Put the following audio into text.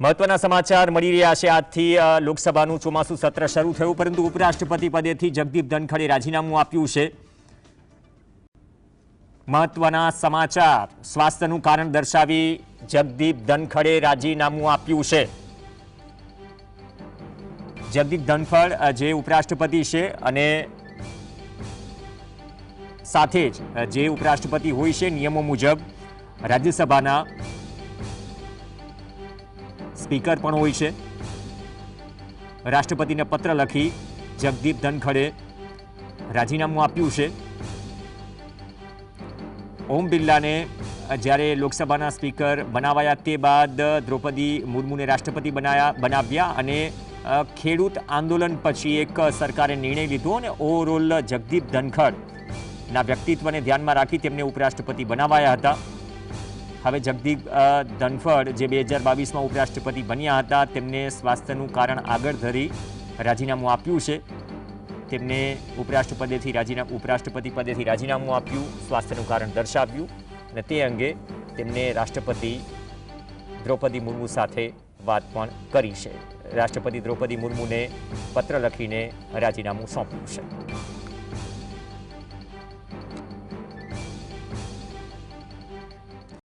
મહત્વના સમાચાર મળી રહ્યા છે. આજથી લોકસભાનું ચોમાસું સત્ર શરૂ થયું, પરંતુ ઉપરાષ્ટ્રપતિ પદેથી જગદીપ ધનખડે રાજીનામું આપ્યું છે. મહત્વના સમાચાર. સ્વાસ્થ્યનું કારણ દર્શાવી જગદીપ ધનખડે રાજીનામું આપ્યું છે. જગદીપ ધનખડ જે ઉપરાષ્ટ્રપતિ છે અને સાથે જ જે ઉપરાષ્ટ્રપતિ હોય છે, નિયમો મુજબ રાજ્યસભાના સ્પીકર પણ હોય છે. રાષ્ટ્રપતિને પત્ર લખી જગદીપ ધનખડે રાજીનામું આપ્યું છે. ઓમ બિરલાને જ્યારે લોકસભાના સ્પીકર બનાવાયા તે બાદ દ્રૌપદી મુર્મુને રાષ્ટ્રપતિ બનાયા, બનાવ્યા અને ખેડૂત આંદોલન પછી એક સરકારે નિર્ણય લીધો અને ઓવરઓલ જગદીપ ધનખડના વ્યક્તિત્વને ધ્યાનમાં રાખી તેમને ઉપરાષ્ટ્રપતિ બનાવાયા હતા. હવે જગદીપ ધનફડ જે બે હજાર બાવીસમાં ઉપરાષ્ટ્રપતિ બન્યા હતા, તેમને સ્વાસ્થ્યનું કારણ આગળ ધરી રાજીનામું આપ્યું છે. તેમને ઉપરાષ્ટ્રપદેથી રાજીના, ઉપરાષ્ટ્રપતિ પદેથી રાજીનામું આપ્યું, સ્વાસ્થ્યનું કારણ દર્શાવ્યું અને તે અંગે તેમને રાષ્ટ્રપતિ દ્રૌપદી મુર્મુ સાથે વાત પણ કરી છે. રાષ્ટ્રપતિ દ્રૌપદી મુર્મુને પત્ર લખીને રાજીનામું સોંપ્યું છે.